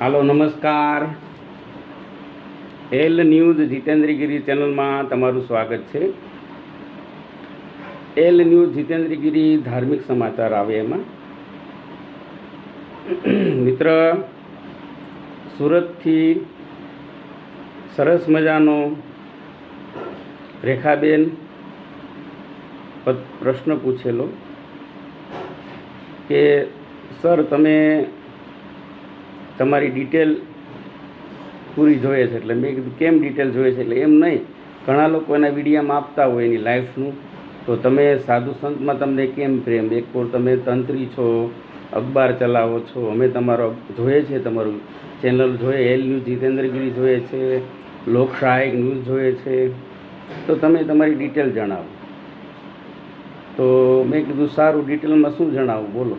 હાલો, નમસ્કાર. L news Jitendragiri ચેનલમાં તમારું સ્વાગત છે. એલ ન્યૂઝ જીતેન્દ્રગીરી ધાર્મિક સમાચાર આવે એમાં. મિત્ર, સુરતથી સરસ મજાનો રેખાબેન પ્રશ્ન પૂછેલો કે, સર, તમે તમારી ડિટેલ પૂરી જોઈએ છે. એટલે મેં કીધું, કેમ ડિટેલ જોઈએ છે? એટલે એમ નહીં. ઘણા લોકો એના વિડીયામાં આપતા હોય એની લાઈફનું. તો તમે સાધુ સંતમાં તમને કેમ પ્રેમ? એક કોર તમે તંત્રી છો, અખબાર ચલાવો છો. અમે તમારો જોઈએ છે તમારું ચેનલ જોઈએ. એલ ન્યૂઝ જીતેન્દ્રગીરી જોઈએ છે લોકશાહી ન્યૂઝ જોઈએ છે. તો તમે તમારી ડિટેલ જણાવો. તો મેં કીધું, સારું, ડિટેલમાં શું જણાવું? બોલો.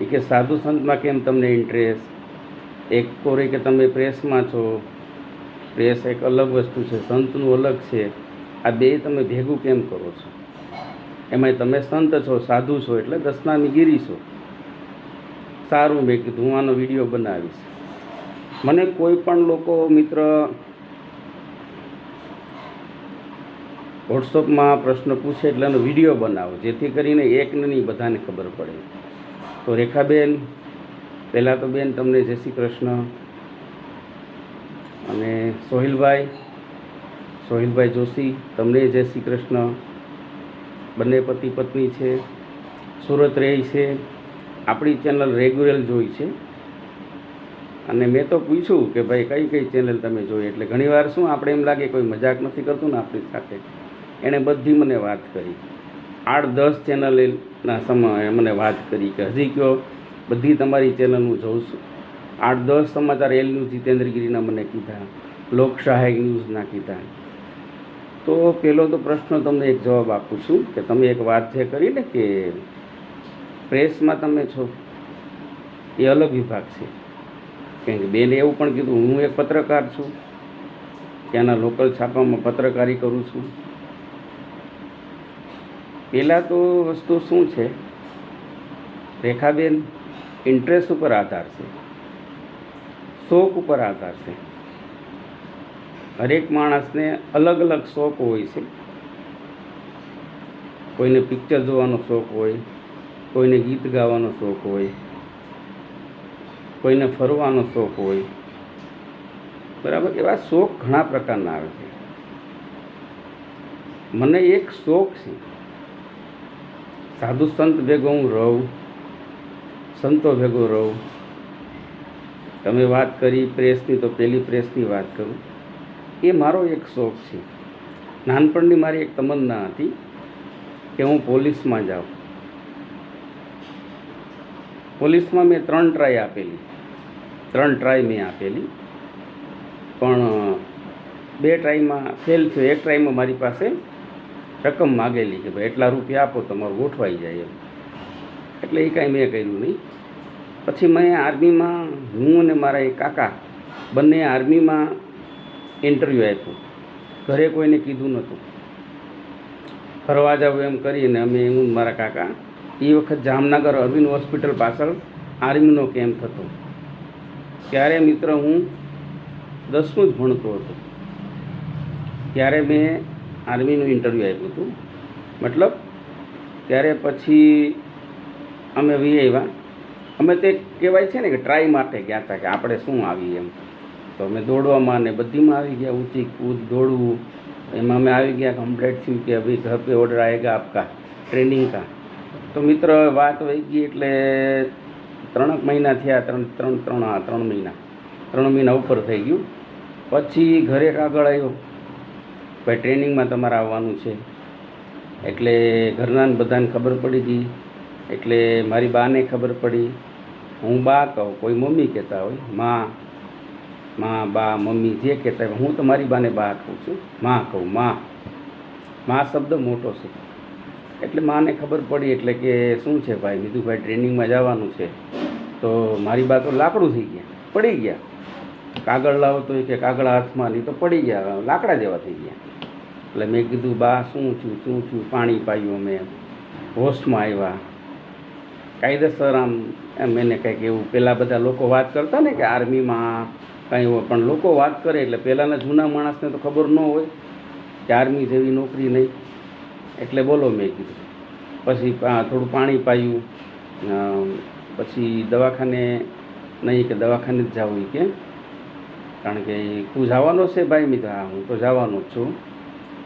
એ કે, સાધુ સંતમાં કેમ તમને ઇન્ટરેસ્ટ એક કોરે કે તમે પ્રેસમાં છો. પ્રેસ એક અલગ વસ્તુ છે, સંતનું અલગ છે. આ બે તમે ભેગું કેમ કરો છો? એમાંય તમે સંત છો, સાધુ છો, એટલે દસનામી ગીરી છો. સારું મેં કીધું, હું વીડિયો બનાવીશ. મને કોઈ પણ લોકો મિત્ર વોટ્સઅપમાં પ્રશ્ન પૂછે એટલે એનો વીડિયો બનાવો, જેથી કરીને એકને નહીં બધાને ખબર પડે. તો રેખાબેન પહેલાં તો બેન તમને જય શ્રી કૃષ્ણ. અને સોહિલભાઈ સોહિલભાઈ જોશી, તમને જય શ્રી કૃષ્ણ. બંને પતિ પત્ની છે, સુરત રહે છે. આપણી ચેનલ રેગ્યુલર જોઈ છે. અને મેં તો પૂછ્યું કે ભાઈ કઈ કઈ ચેનલ તમે જોઈ? એટલે ઘણીવાર શું આપણે એમ લાગે કોઈ મજાક નથી કરતું ને આપણી સાથે? એણે બધી મને વાત કરી. આઠ દસ ચેનલના સમયે મને વાત કરી કે હજી કયો બધી તમારી ચેનલ હું જોઉં છું. આઠ દસ સમાચાર એલ ન્યૂઝ જીતેન્દ્રગીરીના મને કીધા લોકસહાયક ન્યૂઝના કીધા. તો પહેલો તો પ્રશ્ન તમને એક જવાબ આપું છું કે તમે એક વાત છે કરી ને કે પ્રેસમાં તમે છો, એ અલગ વિભાગ છે. કેમ કે બેને એવું પણ કીધું, હું એક પત્રકાર છું, ત્યાંના લોકલ છાપામાં પત્રકારી કરું છું. પહેલાં તો વસ્તુ શું છે? રેખાબેન ઇન્ટરેસ્ટ ઉપર આધાર છે. શોખ ઉપર આધાર છે. હરેક માણસને અલગ અલગ શોખ હોય છે. કોઈને પિક્ચર જોવાનો શોખ હોય, કોઈને ગીત ગાવાનો શોખ હોય, કોઈને ફરવાનો શોખ હોય. બરાબર? એવા શોખ ઘણા પ્રકારના આવે છે. મને એક શોખ છે. સાધુ સંત ભેગો હું રહું સંતો ભેગો રહું. તમે વાત કરી પ્રેસની તો પહેલી પ્રેસની વાત કરું. એ મારો એક શોખ છે. નાનપણની મારી એક તમન્ના હતી કે હું પોલીસમાં જાઉં. પોલીસમાં મેં ત્રણ ટ્રાય આપેલી. ત્રણ ટ્રાય મેં આપેલી. પણ, બે ટ્રાયમાં ફેલ થયો. એક ટ્રાયમાં મારી પાસે રકમ માગેલી કે ભાઈ, એટલા રૂપિયા આપો, તમારું ગોઠવાઈ જાય એમ. એટલે એ કાંઈ મેં કર્યું નહીં. પછી મેં આર્મીમાં હું અને મારા એક કાકા બંને આર્મીમાં ઇન્ટરવ્યૂ આપ્યું. ઘરે કોઈને કીધું નહોતું. ફરવા જાવ એમ કરીને અમે હું મારા કાકા એ વખત જામનગર અરવિંદ હોસ્પિટલ પાછળ આર્મીનો કેમ્પ હતો. ત્યારે મિત્ર હું દસમું જ ભણતો હતો. ત્યારે મેં આર્મીનું ઇન્ટરવ્યૂ આપ્યું હતું. મતલબ, ત્યારે પછી અમે વી આવ્યા અમે તે કહેવાય છે ને કે ટ્રાય માટે ગયા હતા કે આપણે શું આવીએ એમ. તો અમે દોડવામાં ને બધીમાં આવી ગયા, ઊંચી કૂદ, દોડવું. એમાં અમે આવી ગયા કમ્પ્લેટ થયું કે અભી ઘર પે ઓર્ડર આવેગા આપકા ટ્રેનિંગ કા. તો મિત્ર વાત વહી ગઈ એટલે ત્રણેક મહિના થયા, ત્રણ ત્રણ ત્રણ ત્રણ મહિના. ત્રણ મહિના ઉપર થઈ ગયું. પછી ઘરે કાગળ આવ્યો ભાઈ ટ્રેનિંગમાં તમારે આવવાનું છે. એટલે ઘરનાને બધાને ખબર પડી ગઈ. એટલે મારી બાને ખબર પડી. હું બા કહું, કોઈ મમ્મી કહેતા હોય, માં માં, બા, મમ્મી જે કહેતા હોય. હું તો મારી બાને બા કહું છું. માં, કહું, માં. માં શબ્દ મોટો છે. એટલે માને ખબર પડી એટલે કે, શું છે ભાઈ? વિધુભાઈ ટ્રેનિંગમાં જવાનું છે. તો મારી બા તો લાકડું થઈ ગયા, પડી ગયા. કાગળ લાવો તો કે કાગળ હાથમાં, નહીં તો પડી ગયા, લાકડા જેવા થઈ ગયા. એટલે મેં કીધું, બા, શું થયું? શું થયું? પાણી પાયું અમે. હોશમાં આવ્યા. કાયદેસર આમ એમ એને કંઈક એવું પહેલાં બધા લોકો વાત કરતા ને કે આર્મીમાં કાંઈ હોય, પણ લોકો વાત કરે એટલે પહેલાંના જૂના માણસને તો ખબર ન હોય કે આર્મી જેવી નોકરી નહીં. એટલે બોલો મેં કીધું. પછી થોડું પાણી પાયું પછી દવાખાને નહીં કે દવાખાને જ જાવું કે. કારણ કે તું જવાનો છે ભાઈ મિત્ર? હા, હું તો જવાનો જ છું.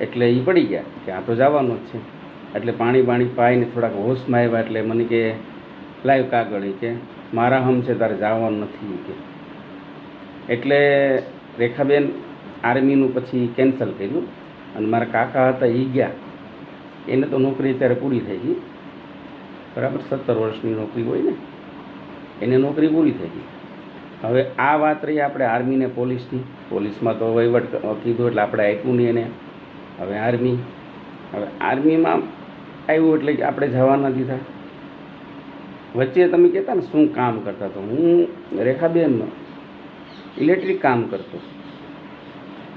એટલે એ પડી ગયા કે આ તો જવાનો જ છે. એટલે પાણી પાણી પાઈને થોડાક હોશમાં આવ્યા એટલે મને કે લાઈવ કાગળી કે મારા હમ છે, તારે જવાનું નથી કે. એટલે રેખાબેન આર્મીનું પછી કેન્સલ કર્યું અને મારા કાકા હતા એ ગયા. એને તો નોકરી ત્યારે પૂરી થઈ ગઈ. બરાબર સત્તર વર્ષની નોકરી હોય ને, એને નોકરી પૂરી થઈ ગઈ. હવે આ વાત રહી આપણે આર્મીને પોલીસની. પોલીસમાં તો વહીવટ કીધું એટલે આપણે આપ્યું નહીં એને. હવે આર્મી, હવે આર્મીમાં આવ્યું એટલે આપણે નથી દીધા. વચ્ચે તમે કહેતા ને શું કામ કરતા તો હું રેખાબેન ઇલેક્ટ્રિક કામ કરતો.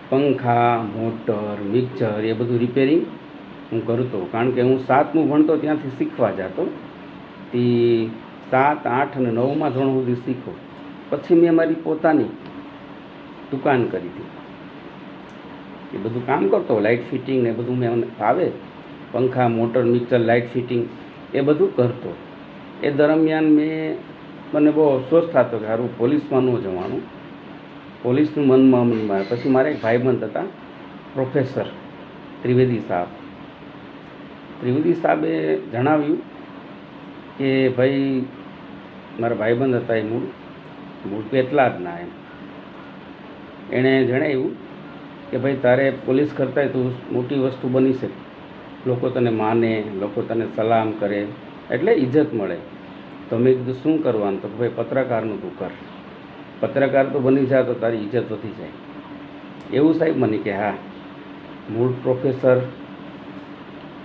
પંખા, મોટર, મિક્સર એ બધું રિપેરિંગ હું કરતો. કારણ કે હું સાતમું ભણતો ત્યાંથી શીખવા જતો. તે સાત, આઠ અને નવમાં ધોરણ સુધી શીખો. પછી મેં મારી પોતાની દુકાન કરી હતી. એ બધું કામ કરતો. લાઇટ ફિટિંગ ને બધું મેં ફાવે પંખા, મોટર, મિક્સર, લાઇટ ફિટિંગ એ બધું કરતો. એ દરમિયાન મેં મને બહુ અફસોસ થતો કે સારું પોલીસમાં ન જવાનું. પોલીસનું મનમાં મનમાં. પછી મારા એક ભાઈબંધ હતા, પ્રોફેસર ત્રિવેદી સાહેબ. ત્રિવેદી સાહેબે જણાવ્યું કે ભાઈ, મારા ભાઈબંધ હતા એ મૂળ મૂળ પેટલા જ ના એમ. એણે જણાવ્યું કે ભાઈ, તારે પોલીસ કરતાંય તું મોટી વસ્તુ બની શકે. લોકો તને માને, લોકો તને સલામ કરે. એટલે ઇજ્જત મળે. તો મેં કીધું, શું કરવાનું? તો ભાઈ, પત્રકારનું તું કર. પત્રકાર તો બની જા તો તારી ઇજ્જત વધી જાય. એવું સાહેબ મને કે, હા, મૂળ પ્રોફેસર.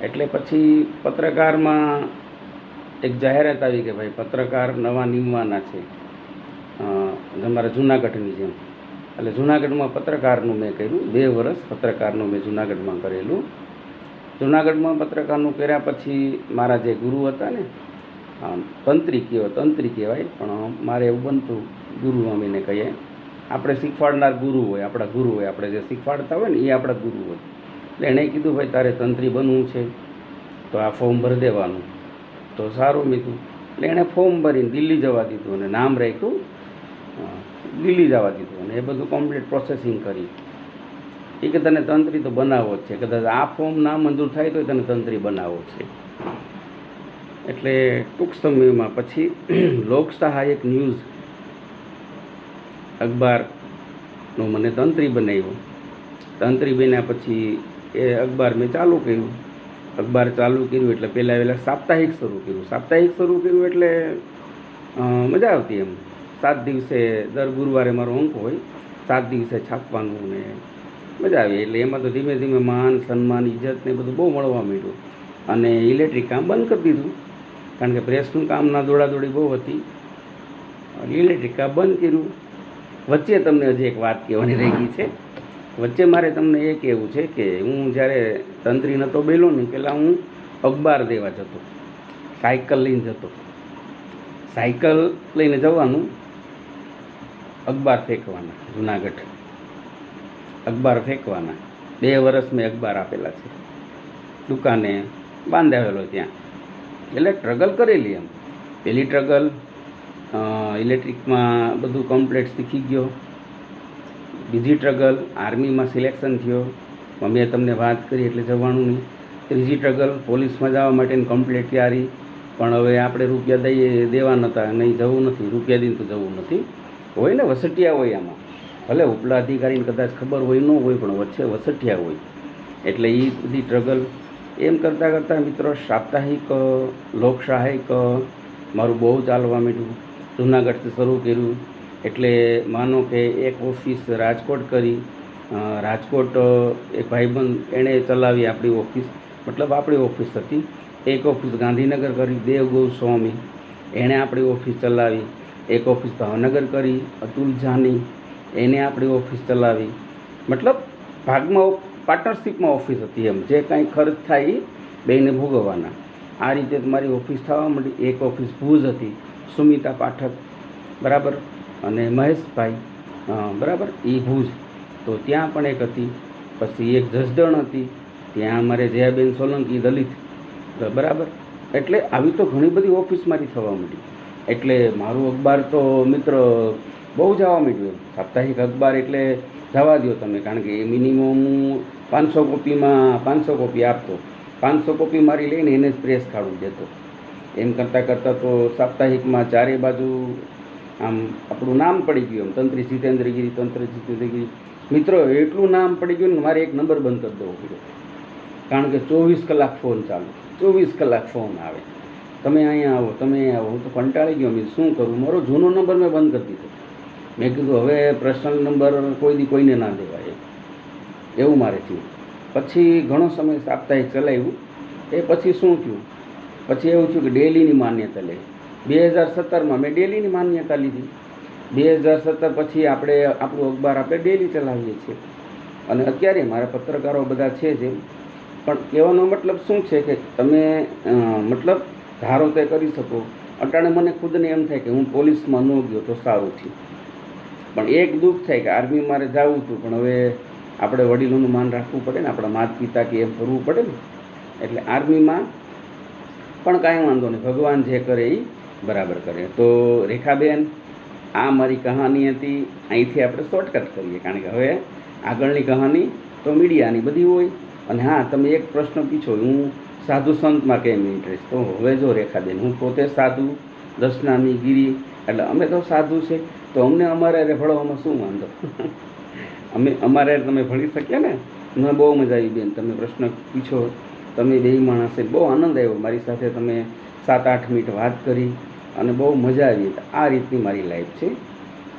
એટલે પછી પત્રકારમાં એક જાહેરાત આવી કે, ભાઈ, પત્રકાર નવા નીમવાના છે. તમારા જુનાગઢની જેમ. એટલે જુનાગઢમાં પત્રકારનું મેં કર્યું, બે વર્ષ પત્રકારનું મેં જુનાગઢમાં કરેલું. જુનાગઢમાં પત્રકારનું કર્યા પછી મારા જે ગુરુ હતા ને તંત્રી કહેવાય તંત્રી કહેવાય, પણ મારે એવું બનતું ગુરુ અમીને કહીએ, આપણે શીખવાડનાર ગુરુ હોય, આપણા ગુરુ હોય, આપણે જે શીખવાડતા હોય ને, એ આપણા ગુરુ હોય. એટલે એણે કીધું, ભાઈ, તારે તંત્રી બનવું છે, તો આ ફોર્મ ભરી દેવાનું. તો સારું મીધું એટલે એણે ફોર્મ ભરીને દિલ્હી જવા દીધું અને નામ રાખ્યું દિલ્હી જવા દીધું અને એ બધું કમ્પ્લીટ પ્રોસેસિંગ કરી. એ કે તને તંત્રી તો બનાવો જ છે. કદાચ આ ફોર્મ ના મંજૂર થાય તો તને તંત્રી બનાવો છે. એટલે ટૂંક સમયમાં પછી લોક સહાયક ન્યૂઝ અખબારનો મને તંત્રી બનાવ્યો. તંત્રી બન્યા પછી એ અખબાર મેં ચાલુ કર્યું. અખબાર ચાલુ કર્યું એટલે પહેલાં પહેલાં સાપ્તાહિક શરૂ કર્યું. સાપ્તાહિક શરૂ કર્યું એટલે મજા આવતી એમ. સાત દિવસે દર ગુરુવારે મારો અંક હોય. સાત દિવસે છાપવાનું ને મજા આવી. એટલે એમાં તો ધીમે ધીમે માન, સન્માન, ઇજ્જત ને બધું બહુ મળવા માંડ્યું. અને ઇલેક્ટ્રિક કામ બંધ કરી દીધું. કારણ કે પ્રેસનું કામના દોડાદોડી બહુ હતી. ઇલેક્ટ્રિક કામ બંધ કર્યું. વચ્ચે તમને હજી એક વાત કહેવાની રહી ગઈ છે. વચ્ચે મારે તમને એ કહેવું છે કે હું જ્યારે તંત્રી નહોતો બેલો ને પહેલાં હું અખબાર દેવા જતો. સાયકલ લઈને જતો. સાયકલ લઈને જવાનું. અખબાર ફેંકવાના, જુનાગઢ. અખબાર ફેંકવાના. બે વર્ષ મેં અખબાર આપેલા છે. દુકાને બાંધાવેલો ત્યાં. એટલે ટ્રગલ કરેલી એમ. પહેલી ટ્રગલ ઇલેક્ટ્રિકમાં બધું કમ્પ્લેટ શીખી ગયો. બીજી ટ્રગલ, આર્મીમાં સિલેક્શન થયો. મેં તમને વાત કરી એટલે જવાનું નહીં. ત્રીજી ટ્રગલ, પોલીસમાં જવા માટેની કમ્પ્લેટ તૈયારી. પણ હવે આપણે રૂપિયા દઈએ દેવા નહોતા નહીં જવું નથી. રૂપિયા દઈને તો જવું નથી. હોય ને વસટિયા હોય આમાં. ભલે ઉપલા અધિકારીને કદાચ ખબર હોય, ન હોય, પણ વચ્ચે વસઠિયા હોય. એટલે એ બધી ટ્રગલ એમ કરતાં કરતાં મિત્રો સાપ્તાહિક લોકસહાયક મારું બહુ ચાલવા માંડ્યું. જૂનાગઢથી શરૂ કર્યું. એટલે માનો કે એક ઓફિસ રાજકોટ કરી. રાજકોટ એક ભાઈબંધ એણે ચલાવી આપણી ઓફિસ. મતલબ આપણી ઓફિસ હતી. એક ઓફિસ ગાંધીનગર કરી, દેવ ગોસ્વામી. એણે આપણી ઓફિસ ચલાવી. એક ઓફિસ ભાવનગર કરી, અતુલ જાની એને આપણી ઓફિસ ચલાવી. મતલબ ભાગમાં પાર્ટનરશિપમાં ઓફિસ હતી એમ. જે કાંઈ ખર્ચ થાય એ બેને ભોગવવાના. આ રીતે તમારી ઓફિસ થવા માંડી. એક ઓફિસ ભુજ હતી. સુમિતા પાઠક, બરાબર? અને મહેશભાઈ બરાબર? એ ભુજ. તો ત્યાં પણ એક હતી. પછી એક જસદણ હતી. ત્યાં અમારે જયાબેન સોલંકી દલિત, બરાબર? એટલે આવી તો ઘણી બધી ઓફિસ મારી થવા માંડી. એટલે મારું અખબાર તો મિત્ર બહુ જવા માંડ્યું. સાપ્તાહિક અખબાર એટલે જવા દો તમે, કારણ કે એ મિનિમમ પાંચસો કોપીમાં પાંચસો કોપી આપતો. પાંચસો કોપી મારી લઈને એને જ પ્રેસ કાઢું દેતો. એમ કરતાં કરતાં તો સાપ્તાહિકમાં ચારે બાજુ આમ આપણું નામ પડી ગયું એમ, તંત્રી જીતેન્દ્રગીરી, તંત્ર જીતેન્દ્રગીરી. મિત્રો, એટલું નામ પડી ગયું ને મારે એક નંબર બંધ કરી દેવો પડ્યો. કારણ કે ચોવીસ કલાક ફોન ચાલુ, ચોવીસ કલાક ફોન આવે. તમે અહીંયા આવો, તમે આવો, હું તો કંટાળી ગયો. મેં શું કરું? મારો જૂનો નંબર મેં બંધ કરી દીધો. મેં કીધું, હવે પ્રસંગ નંબર કોઈ દી કોઈને ના દેવાય એવું મારે થયું. પછી ઘણો સમય સાપ્તાહિક ચલાવ્યું. એ પછી શું થયું? પછી એવું થયું કે ડેલીની માન્યતા લે બે હજાર સત્તરમાં મેં ડેલીની માન્યતા લીધી. બે હજાર સત્તર પછી આપણે આપણું અખબાર આપણે ડેલી ચલાવીએ છીએ. અને અત્યારે મારા પત્રકારો બધા છે જેમ પણ કહેવાનો મતલબ શું છે કે તમે મતલબ ધારો તે કરી શકો. અટાણે મને ખુદને એમ થાય કે હું પોલીસમાં ન ગયો તો સારું થયું. પણ એક દુઃખ થાય કે આર્મી મારે જવું હતું, પણ હવે આપણે વડીલોનું માન રાખવું પડે ને, આપણા માતા પિતા કે એમ કરવું પડે ને. એટલે આર્મીમાં પણ કાંઈ વાંધો નહીં, ભગવાન જે કરે એ બરાબર કરે. તો રેખાબેન, આ મારી કહાની હતી, અહીંથી આપણે શોર્ટકટ કરીએ, કારણ કે હવે આગળની કહાની તો મીડિયાની બધી હોય. અને હા, તમે એક પ્રશ્ન પૂછો, હું સાધુ સંતમાં કેમ ઇન્ટરેસ્ટ તો હવે જો રેખાબેન, હું પોતે સાધુ દર્શનામી ગીરી, એટલે અમે તો સાધુ છે. તો અમને અમારે હારે ભણવામાં શું વાંધો? અમે, અમારે તમે ભણી શક્યા ને? મને બહુ મજા આવી બેન, તમે પ્રશ્ન પૂછો. તમે બે માણસે બહુ આનંદ આવ્યો. મારી સાથે તમે સાત, આઠ મિનિટ વાત કરી અને બહુ મજા આવી. આ રીતની મારી લાઈફ છે.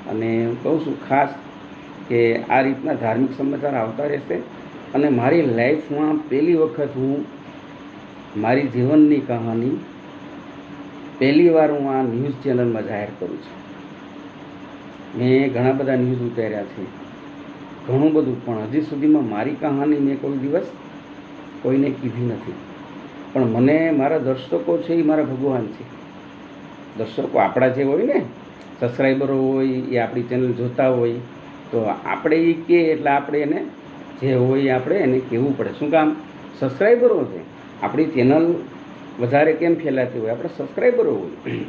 અને કહું છું ખાસ કે આ રીતના ધાર્મિક સમાચાર આવતા રહેશે. અને મારી લાઈફમાં પહેલી વખત હું મારી જીવનની કહાની પહેલી વાર હું આ ન્યૂઝ ચેનલમાં જાહેર કરું છું. મેં ઘણા બધા ન્યૂઝ ઉતાર્યા છે. ઘણું બધું, પણ હજી સુધીમાં મારી કહાની મેં કોઈ દિવસ કોઈને કીધી નથી. પણ મને મારા દર્શકો છે એ મારા ભગવાન છે. દર્શકો આપણા જે હોય ને સબસ્ક્રાઈબરો હોય, એ આપણી ચેનલ જોતા હોય, તો આપણે એ કહે એટલે આપણે એને જે હોય આપણે એને કહેવું પડે. શું કામ? સબસ્ક્રાઈબરો છે. આપણી ચેનલ વધારે કેમ ફેલાતી હોય? આપણે સબસ્ક્રાઈબરો હોય.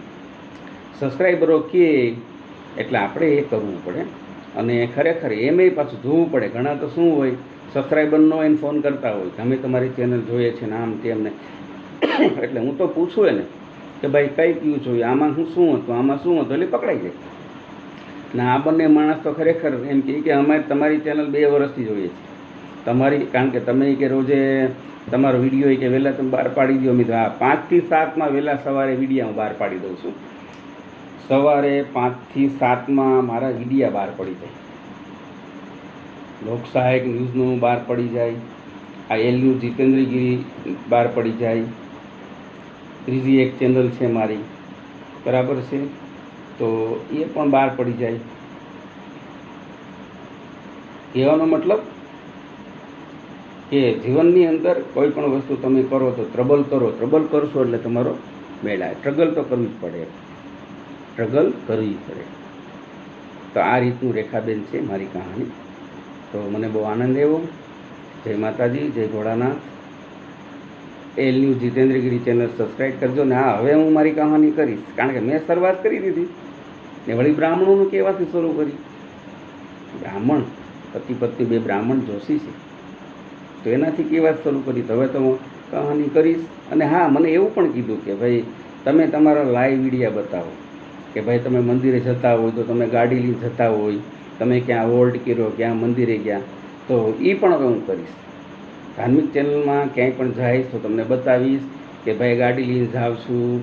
સબસ્ક્રાઈબરો કહે એટલે આપણે એ કરવું પડે. અને ખરેખર એમે પાછું જોવું પડે. ઘણા તો શું હોય સબસ્ક્રાઈબરનો એને ફોન કરતા હોય કે અમે તમારી ચેનલ જોઈએ છે ને આમ તેમને એટલે હું તો પૂછું એને કે ભાઈ કઈ કયું જોયું, આમાં હું શું હતું, આમાં શું હતું? એટલે પકડાઈ જાય. ને આ બંને માણસ તો ખરેખર એમ કહે કે અમે તમારી ચેનલ બે વર્ષથી જોઈએ છે તમારી, કારણ કે તમે કે રોજે તમારો વીડિયો કે વહેલા તમે બહાર પાડી દો મિત્રો હા, પાંચથી સાતમાં વહેલા સવારે વીડિયો હું બહાર પાડી દઉં છું. સવારે પાંચથી સાતમાં મારા વિડીયા બહાર પડી જાય. લોકસહાયક ન્યૂઝનું બહાર પડી જાય. આ એલ જીતેન્દ્રગીરી બહાર પડી જાય. ત્રીજી એક ચેનલ છે મારી. બરાબર છે? તો એ પણ બહાર પડી જાય. કહેવાનો મતલબ કે જીવનની અંદર કોઈ પણ વસ્તુ તમે કરો તો ટ્રબલ કરો. ટ્રબલ કરશો એટલે તમારો મેળા સ્ટ્રગલ તો કરવી જ પડે. સ્ટ્રગલ કરવી પડે તો આ રીતનું રેખાબેન છે મારી કહાની. તો મને બહુ આનંદ આવ્યો. જય માતાજી, જય Bholanath. L news Jitendragiri channel subscribe કરજો ને હા હવે હું મારી કહાની કરીશ. કારણ કે મેં શરૂઆત કરી દીધી ને વળી બ્રાહ્મણોનું કહેવાથી શરૂ કરી. બ્રાહ્મણ, પતિ પત્ની બે બ્રાહ્મણ જોશી છે. તો એનાથી કેવા શરૂ કરી? હવે તો હું કહાની કરીશ. અને હા, મને એવું પણ કીધું કે ભાઈ, તમે તમારા લાઈવ વિડીયા બતાવો. કે ભાઈ તમે મંદિરે જતા હોય તો તમે ગાડી લઈને જતા હોય, તમે ક્યાં હોલ્ડ કર્યો, ક્યાં મંદિરે ગયા, તો એ પણ હવે હું કરીશ. ધાર્મિક ચેનલમાં ક્યાંય પણ જઈશ તો તમને બતાવીશ કે ભાઈ ગાડી લઈને જાઉં છું,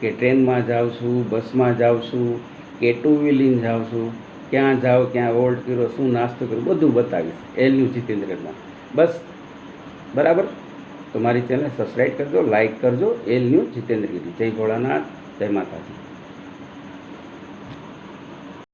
કે ટ્રેનમાં જાઉં છું, બસમાં જાઉં છું, કે ટુ વ્હીલિંગ જાઉં છું, ક્યાં જાઓ ક્યાં હોલ્ડ કર્યો, શું નાસ્તો કર્યો, બધું બતાવીશ. એલ ન્યૂઝ જીતેન્દ્રમાં બસ. બરાબર? તો મારી ચેનલ સબસ્ક્રાઈબ કરજો લાઇક કરજો. L news Jitendragiri. જય ભોળાનાથ. જય માતાજી.